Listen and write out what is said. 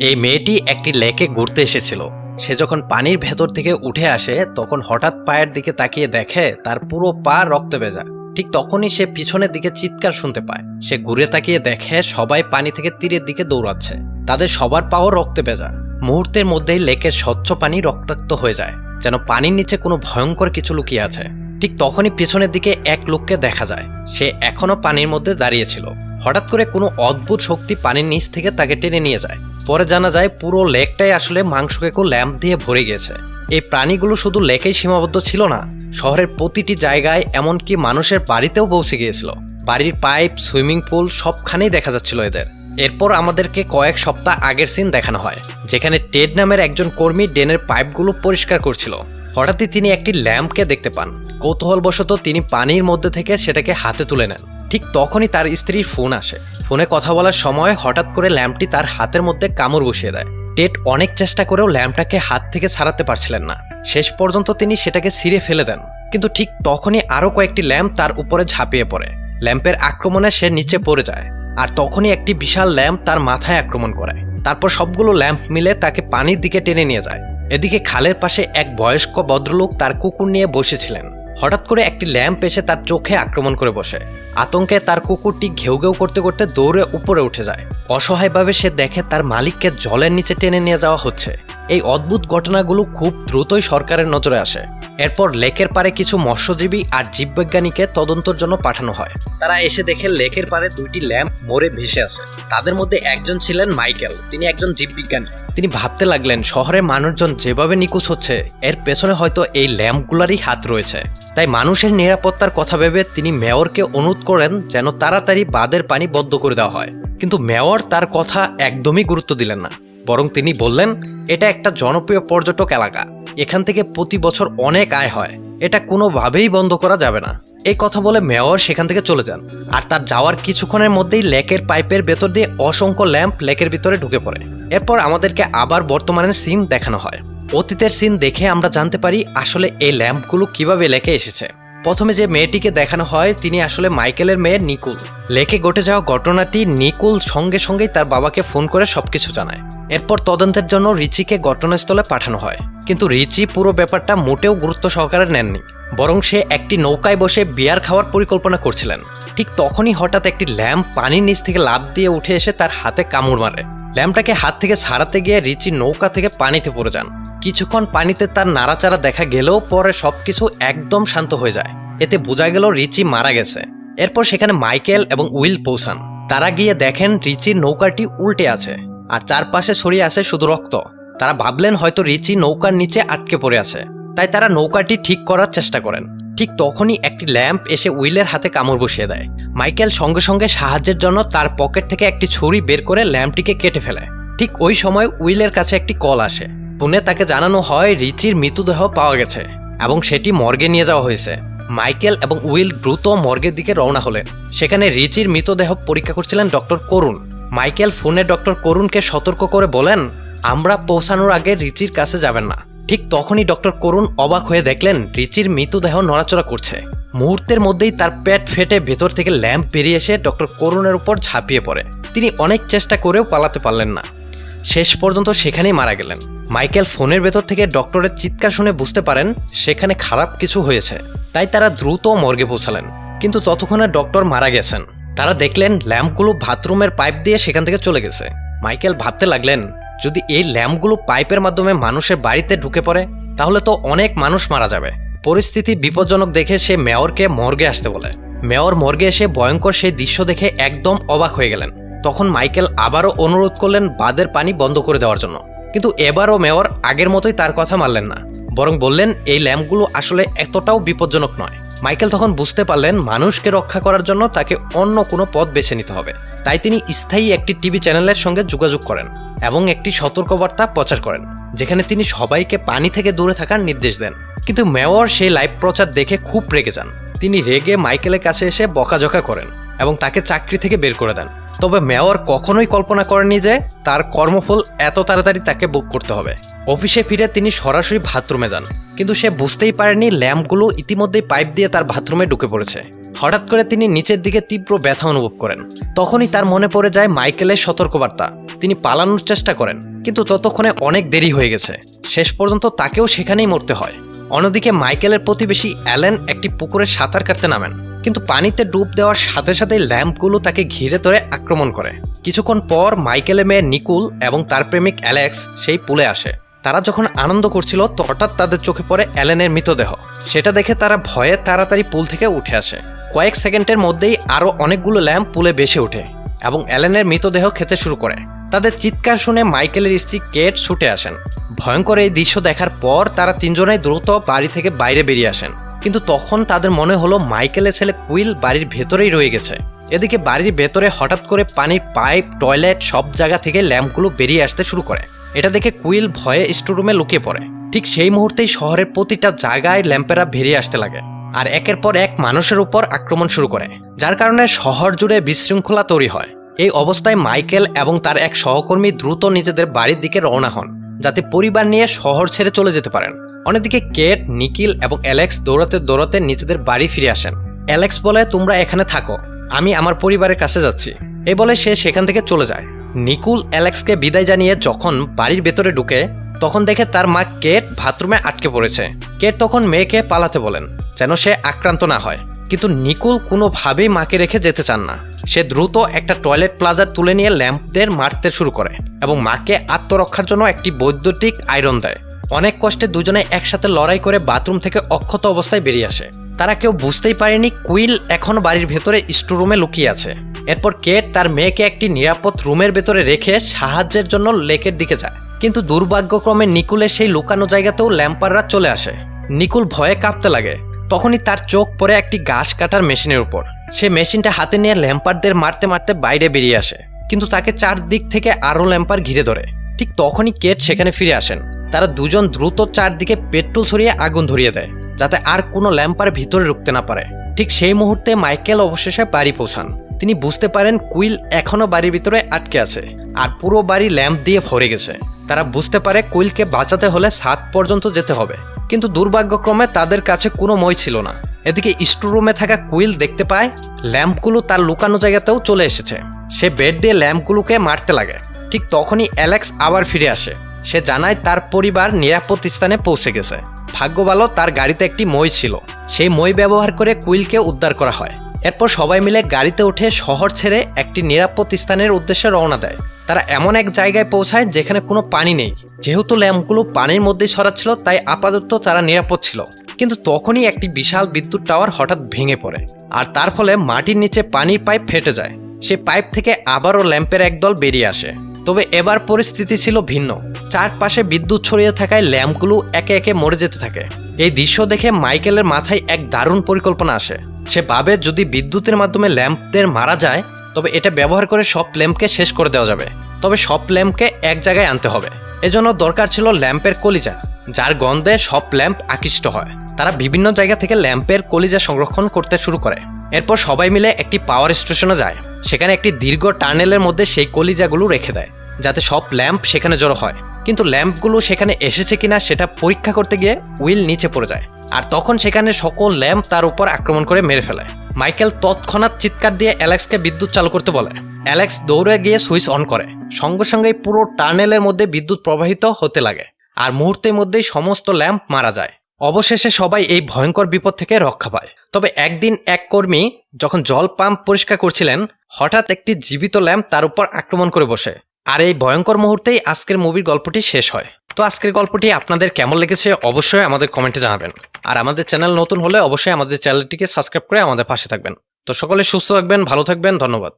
এই মেয়েটি একটি লেকে ঘুরতে এসেছিল। সে যখন পানির ভেতর থেকে উঠে আসে, তখন হঠাৎ পায়ের দিকে তাকিয়ে দেখে তার পুরো পা রক্তে ভেজা। ঠিক তখনই সে পিছনের দিকে চিৎকার শুনতে পায়। সে ঘুরে তাকিয়ে দেখে সবাই পানি থেকে তীরের দিকে দৌড়াচ্ছে। তাদের সবার পাও রক্তে ভেজা। মুহূর্তের মধ্যেই লেকের স্বচ্ছ পানি রক্তাক্ত হয়ে যায়, যেন পানির নিচে কোনো ভয়ঙ্কর কিছু লুকিয়ে আছে। ঠিক তখনই পিছনের দিকে এক লোককে দেখা যায়। সে এখনও পানির মধ্যে দাঁড়িয়েছিল হঠাৎ করে কোনো অদ্ভুত শক্তি পানির নিচ থেকে তাকে টেনে নিয়ে যায়। পরে জানা যায় পুরো লেকটাই আসলে মাংসকেকো ল্যাম্প দিয়ে ভরে গেছে। এই প্রাণীগুলো শুধু লেকেই সীমাবদ্ধ ছিল না, শহরের প্রতিটি জায়গায় এমনকি মানুষের বাড়িতেও পৌঁছে গিয়েছিল। বাড়ির পাইপ, সুইমিং পুল সবখানেই দেখা যাচ্ছিল এদের। এরপর আমাদেরকে কয়েক সপ্তাহ আগের সিন দেখানো হয়, যেখানে টেড নামের একজন কর্মী ডেনের পাইপগুলো পরিষ্কার করছিল। হঠাৎই তিনি একটি ল্যাম্পকে দেখতে পান। কৌতূহলবশত তিনি পানির মধ্যে থেকে সেটাকে হাতে তুলে নেন। ঠিক তখনই তার স্ত্রীর ফোন আসে। ফোনে কথা বলার সময় হঠাৎ করে ল্যাম্পটি তার হাতের মধ্যে কামড় বসিয়ে দেয়। টেট অনেক চেষ্টা করেও ল্যাম্পটাকে হাত থেকে ছাড়াতে পারছিলেন না। শেষ পর্যন্ত তিনি সেটাকে ছিঁড়ে ফেলে দেন। কিন্তু ঠিক তখনই আরও কয়েকটি ল্যাম্প তার উপরে ঝাঁপিয়ে পড়ে। ল্যাম্পের আক্রমণে সে নিচে পড়ে যায়। আর তখনই একটি বিশাল ল্যাম্প তার মাথায় আক্রমণ করে। তারপর সবগুলো ল্যাম্প মিলে তাকে পানির দিকে টেনে নিয়ে যায়। এদিকে খালের পাশে এক বয়স্ক ভদ্রলোক তার কুকুর নিয়ে বসেছিলেন। হঠাৎ করে একটি ল্যাম্প এসে তার চোখে আক্রমণ করে বসে। আতঙ্কে তার কুকুরটি ঘেউ ঘেউ করতে করতে দৌড়ে উপরে উঠে যায়। অসহায়ভাবে সে দেখে তার মালিককে জলের নিচে টেনে নিয়ে যাওয়া হচ্ছে। এই অদ্ভুত ঘটনাগুলো খুব দ্রুতই সরকারের নজরে আসে। এরপর লেকের পারে কিছু মৎস্যজীবী আর জীববিজ্ঞানীকে তদন্তর জন্য পাঠানো হয়। তারা এসে দেখে লেকের পারে দুইটি ল্যাম্প মরে ভেসে আছে তাদের মধ্যে একজন ছিলেন মাইকেল, তিনি একজন জীববিজ্ঞানী। তিনি ভাবতে লাগলেন শহরে মানুষজন যেভাবে নিখোঁজ হচ্ছে, এর পেছনে হয়তো এই ল্যাম্পগুলারই হাত রয়েছে। তাই মানুষের নিরাপত্তার কথা ভেবে তিনি মেয়রকে অনুরোধ করেন যেন তাড়াতাড়ি বাঁধের পানি বদ্ধ করে দেওয়া হয়। কিন্তু মেয়র তার কথা একদমই গুরুত্ব দিলেন না। বরং তিনি বললেন, এটা একটা জনপ্রিয় পর্যটক এলাকা। এখান থেকে প্রতি বছর অনেক আয় হয়। এটা কোনোভাবেই বন্ধ করা যাবে না। এই কথা বলে মেয়র সেখান থেকে চলে যান। আর তার যাওয়ার কিছুক্ষণের মধ্যেই লেকের পাইপের ভেতর দিয়ে অসংখ্য ল্যাম্প লেকের ভিতরে ঢুকে পড়ে। এরপর আমাদেরকে আবার বর্তমানের সিন দেখানো হয়। অতীতের সিন দেখে আমরা জানতে পারি আসলে এই ল্যাম্পগুলো কীভাবে লেকে এসেছে। প্রথমে যে মেয়েটিকে দেখানো হয়, তিনি আসলে মাইকেলের মেয়ে নিকুল। লেকে ঘটে যাওয়া ঘটনাটি নিকুল সঙ্গে সঙ্গেই তার বাবাকে ফোন করে সবকিছু জানায়। এরপর তদন্তের জন্য রিচিকে ঘটনাস্থলে পাঠানো হয়। কিন্তু রিচি পুরো ব্যাপারটা মোটেও গুরুত্ব সহকারে নেননি। বরং সে একটি নৌকায় বসে বিয়ার খাওয়ার পরিকল্পনা করছিলেন। ঠিক তখনই হঠাৎ একটি ল্যাম্প পানির নিচ থেকে লাফ দিয়ে উঠে এসে তার হাতে কামড় মারে। ল্যাম্পটাকে হাত থেকে ছাড়াতে গিয়ে রিচি নৌকা থেকে পানিতে পড়ে যান। কিছুক্ষণ পানিতে তার নাড়াচাড়া দেখা গেলেও পরে সবকিছু একদম শান্ত হয়ে যায়। এতে বোঝা গেল রিচি মারা গেছে। এরপর সেখানে মাইকেল এবং উইল পৌঁছান। তারা গিয়ে দেখেন রিচির নৌকাটি উল্টে আছে। আর চারপাশে ছড়িয়ে আছে শুধু রক্ত। তারা ভাবলেন হয়তো রিচি নৌকার নিচে আটকে পড়ে আছে। তাই তারা নৌকাটি ঠিক করার চেষ্টা করেন। ঠিক তখনই একটি ল্যাম্প এসে উইলের হাতে কামড় বসিয়ে দেয়। মাইকেল সঙ্গে সঙ্গে সাহায্যের জন্য তার পকেট থেকে একটি ছুরি বের করে ল্যাম্পটিকে কেটে ফেলে। ঠিক ওই সময় উইলের কাছে একটি কল আসে। পুনে তাকে জানানো হয় রিচির মৃতদেহ পাওয়া গেছে এবং সেটি মর্গে নিয়ে যাওয়া হয়েছে। মাইকেল এবং উইল দ্রুত মর্গের দিকে রওনা হলেন। সেখানে রিচির মৃতদেহ পরীক্ষা করছিলেন ডক্টর করুণ। মাইকেল ফোনে ডক্টর করুণকে সতর্ক করে বলেন, আমরা পৌঁছানোর আগে রিচির কাছে যাবেন না। ঠিক তখনই ডক্টর করুণ অবাক হয়ে দেখলেন, রিচির মৃতদেহ নড়াচড়া করছে। মুহূর্তের মধ্যেই তার পেট ফেটে ভেতর থেকে ল্যাম্প বেরিয়ে এসে ডক্টর করুণের উপর ঝাঁপিয়ে পড়ে। তিনি অনেক চেষ্টা করেও পালাতে পারলেন না। শেষ পর্যন্ত সেখানেই মারা গেলেন। মাইকেল ফোনের ভেতর থেকে ডক্টরের চিৎকার শুনে বুঝতে পারেন, সেখানে খারাপ কিছু হয়েছে। তাই তারা দ্রুত মর্গে পৌঁছালেন। কিন্তু ততক্ষণে ডক্টর মারা গেছেন। তারা দেখলেন ল্যাম্পগুলো বাথরুমের পাইপ দিয়ে সেখান থেকে চলে গেছে। মাইকেল ভাবতে লাগলেন, যদি এই ল্যাম্পগুলো পাইপের মাধ্যমে মানুষের বাড়িতে ঢুকে পড়ে, তাহলে তো অনেক মানুষ মারা যাবে। পরিস্থিতি বিপজ্জনক দেখে সে মেয়রকে মর্গে আসতে বলে। মেয়র মর্গে এসে ভয়ঙ্কর সেই দৃশ্য দেখে একদম অবাক হয়ে গেলেন। তখন মাইকেল আবারও অনুরোধ করলেন বাদের পানি বন্ধ করে দেওয়ার জন্য। কিন্তু এবারও মেয়র আগের মতোই তার কথা মানলেন না। বরং বললেন, এই ল্যাম্পগুলো আসলে এতটাও বিপজ্জনক নয়। মাইকেল তখন বুঝতে পারলেন মানুষকে রক্ষা করার জন্য তাকে অন্য কোনো পথ বেছে নিতে হবে। তাই তিনি স্থায়ী একটি টিভি চ্যানেলের সঙ্গে যোগাযোগ করেন এবং একটি সতর্কবার্তা প্রচার করেন, যেখানে তিনি সবাইকে পানি থেকে দূরে থাকার নির্দেশ দেন। কিন্তু মেয়র সেই লাইভ প্রচার দেখে খুব রেগে যান। তিনি রেগে মাইকেলের কাছে এসে বকাঝকা করেন এবং তাকে চাকরি থেকে বের করে দেন। তবে মেয়র কখনোই কল্পনা করেনি যে তার কর্মফল এত তাড়াতাড়ি তাকে বুক করতে হবে। অফিসে ফিরে তিনি সরাসরি বাথরুমে যান, কিন্তু সে বুঝতেই পারেনি ল্যাম্পগুলো ইতিমধ্যেই পাইপ দিয়ে তার বাথরুমে ঢুকে পড়েছে। হঠাৎ করে তিনি নিচের দিকে তীব্র ব্যথা অনুভব করেন। তখনই তার মনে পড়ে যায় মাইকেলের সতর্কবার্তা। তিনি পালানোর চেষ্টা করেন, কিন্তু ততক্ষণে অনেক দেরি হয়ে গেছে। শেষ পর্যন্ত তাকেও সেখানেই মরতে হয়। অন্যদিকে মাইকেলের প্রতিবেশী অ্যালেন একটি পুকুরে সাঁতার কাটতে নামেন, কিন্তু পানিতে ডুব দেওয়ার সাথে সাথেই ল্যাম্পগুলো তাকে ঘিরে ধরে আক্রমণ করে। কিছুক্ষণ পর মাইকেলের মেয়ে নিকুল এবং তার প্রেমিক অ্যালেক্স সেই পুলে আসে। তারা যখন আনন্দ করছিল হঠাৎ তাদের চোখে পড়ে অ্যালেনের মৃতদেহ। সেটা দেখে তারা ভয়ে তাড়াতাড়ি পুল থেকে উঠে আসে। কয়েক সেকেন্ডের মধ্যেই আরও অনেকগুলো ল্যাম্প পুলে বেশি ওঠে এবং অ্যালেনের মৃতদেহ খেতে শুরু করে। তাদের চিৎকার শুনে মাইকেলের স্ত্রী কেট ছুটে আসেন। ভয়ঙ্কর এই দৃশ্য দেখার পর তারা তিনজনেই দ্রুত বাড়ি থেকে বাইরে বেরিয়ে আসেন। কিন্তু তখন তাদের মনে হলো মাইকেলের ছেলে কুইল বাড়ির ভেতরেই রয়ে গেছে। এদিকে বাড়ির ভেতরে হঠাৎ করে পানির পাইপ, টয়লেট সব জায়গা থেকে ল্যাম্পগুলো বেরিয়ে আসতে শুরু করে। এটা দেখে কুইল ভয়ে স্টোরুমে লুকিয়ে পড়ে। ঠিক সেই মুহূর্তেই শহরের প্রতিটা জায়গায় ল্যাম্পেরা বেরিয়ে আসতে লাগে আর একের পর এক মানুষের উপর আক্রমণ শুরু করে, যার কারণে শহর জুড়ে বিশৃঙ্খলা তৈরি হয়। এই অবস্থায় মাইকেল এবং তার এক সহকর্মী দ্রুত নিজেদের বাড়ির দিকে রওনা হন, যাতে পরিবার নিয়ে শহর ছেড়ে চলে যেতে পারেন। অন্যদিকে কেট, নিকিল এবং অ্যালেক্স দৌড়াতে দৌড়াতে নিজেদের বাড়ি ফিরে আসেন। অ্যালেক্স বলে, তোমরা এখানে থাকো, আমি আমার পরিবারের কাছে যাচ্ছি। এই বলে সে সেখান থেকে চলে যায়। নিকুল অ্যালেক্সকে বিদায় জানিয়ে যখন বাড়ির ভেতরে ঢুকে, তখন দেখে তার মা কেট বাথরুমে আটকে পড়েছে। কেট তখন মেয়েকে পালাতে বলেন, যেন সে আক্রান্ত না হয়। কিন্তু নিকুল কোনোভাবেই মাকে রেখে যেতে চান না। সে দ্রুত একটা টয়লেট প্লাজার তুলে নিয়ে ল্যাম্পদের মারতে শুরু করে এবং মাকে আত্মরক্ষার জন্য একটি বৈদ্যুতিক আয়রন দেয়। অনেক কষ্টে দুজনে একসাথে লড়াই করে বাথরুম থেকে অক্ষত অবস্থায় বেরিয়ে আসে। তারা কেউ বুঝতেই পারেনি কুইল এখন বাড়ির ভেতরে স্টোরুমে লুকিয়ে আছে। এরপর কেট তার মেয়েকে একটি নিরাপদ রুমের ভেতরে রেখে সাহায্যের জন্য লেকের দিকে যায়। কিন্তু দুর্ভাগ্যক্রমে নিকুলের সেই লুকানো জায়গাতেও ল্যাম্পাররা চলে আসে। নিকুল ভয়ে কাঁপতে লাগে। তখনই তার চোখ পড়ে একটি ঘাস কাটার মেশিনের উপর। সে মেশিনটা হাতে নিয়ে ল্যাম্পারদের মারতে মারতে বাইরে বেরিয়ে আসে। কিন্তু তাকে চারদিক থেকে আরও ল্যাম্পার ঘিরে ধরে। ঠিক তখনই কেট সেখানে ফিরে আসেন। তারা দুজন দ্রুত চারদিকে পেট্রোল ছড়িয়ে আগুন ধরিয়ে দেয়, যাতে আর কোনো ল্যাম্পার ভিতরে ঢুকতে না পারে। ঠিক সেই মুহূর্তে মাইকেল অবশেষে বাড়ি পৌঁছান। তিনি বুঝতে পারেন কুইল এখনও বাড়ির ভিতরে আটকে আছে, আর পুরো বাড়ি ল্যাম্প দিয়ে ভরে গেছে। তারা বুঝতে পারে কুইলকে বাঁচাতে হলে সাত পর্যন্ত যেতে হবে। কিন্তু দুর্ভাগ্যক্রমে তাদের কাছে কোনো মই ছিল না। এদিকে স্টোরুমে থাকা কুইল দেখতে পায়, ল্যাম্পগুলো তার লুকানো জায়গাতেও চলে এসেছে। সে বেড দিয়ে ল্যাম্পগুলোকে মারতে লাগে। ঠিক তখনই অ্যালেক্স আবার ফিরে আসে। সে জানায় তার পরিবার নিরাপদ স্থানে পৌঁছে গেছে। ভাগ্য ভালো তার গাড়িতে একটি মই ছিল। সেই মই ব্যবহার করে কুইলকে উদ্ধার করা হয়। এরপর সবাই মিলে গাড়িতে উঠে শহর ছেড়ে একটি নিরাপদ স্থানের উদ্দেশ্যে রওনা দেয়। তারা এমন এক জায়গায় পৌঁছায় যেখানে কোনো পানি নেই। যেহেতু ল্যাম্পগুলো পানির মধ্যেই ছড়াচ্ছিল, তাই আপাতত তারা নিরাপদ ছিল। কিন্তু তখনই একটি বিশাল বিদ্যুৎ টাওয়ার হঠাৎ ভেঙে পড়ে আর তার ফলে মাটির নিচে পানির পাইপ ফেটে যায়। সেই পাইপ থেকে আবারও ল্যাম্পের একদল বেরিয়ে আসে। তবে এবার পরিস্থিতি ছিল ভিন্ন। চারপাশে বিদ্যুৎ ছড়িয়ে থাকায় ল্যাম্পগুলো একে একে মরে যেতে থাকে। এই দৃশ্য দেখে মাইকেলের মাথায় এক দারুণ পরিকল্পনা আসে। সে ভাবে যদি বিদ্যুতের মাধ্যমে ল্যাম্পদের মারা যায়, তবে এটা ব্যবহার করে সব ল্যাম্পকে শেষ করে দেওয়া যাবে। তবে সব ল্যাম্পকে এক জায়গায় আনতে হবে। এজন্য দরকার ছিল ল্যাম্পের কলিজা, যার গন্ধে সব ল্যাম্প আকৃষ্ট হয়। তারা বিভিন্ন জায়গা থেকে ল্যাম্পের কলিজা সংরক্ষণ করতে শুরু করে। এরপর সবাই মিলে একটি পাওয়ার স্টেশনে যায়। সেখানে একটি দীর্ঘ টানেলের মধ্যে সেই কলিজাগুলো রেখে দেয়, যাতে সব ল্যাম্প সেখানে জড়ো হয়। কিন্তু ল্যাম্পগুলো সেখানে এসেছে কিনা সেটা পরীক্ষা করতে গিয়ে উইল নিচে পড়ে যায়। আর তখন সেখানে সকল ল্যাম্প তার উপর আক্রমণ করে মেরে ফেলে। মাইকেল তৎক্ষণাৎ চিৎকার দিয়ে অ্যালেক্সকে বিদ্যুৎ চালু করতে বলে। অ্যালেক্স দৌড়ে গিয়ে সুইচ অন করে। সঙ্গে সঙ্গেই পুরো টার্নেলের মধ্যে বিদ্যুৎ প্রবাহিত হতে লাগে। আর মুহূর্তের মধ্যেই সমস্ত ল্যাম্প মারা যায়। অবশেষে সবাই এই ভয়ঙ্কর বিপদ থেকে রক্ষা পায়। তবে একদিন এক কর্মী যখন জল পাম্প পরিষ্কার করছিলেন, হঠাৎ একটি জীবিত ল্যাম্প তার উপর আক্রমণ করে বসে। আর এই ভয়ঙ্কর মুহূর্তেই আজকের মুভির গল্পটি শেষ হয়। তো আজকের গল্পটি আপনাদের কেমন লেগেছে অবশ্যই আমাদের কমেন্টে জানাবেন। আর আমাদের চ্যানেল নতুন হলে অবশ্যই আমাদের চ্যানেলটিকে সাবস্ক্রাইব করে আমাদের পাশে থাকবেন। তো সকলে সুস্থ থাকবেন, ভালো থাকবেন, ধন্যবাদ।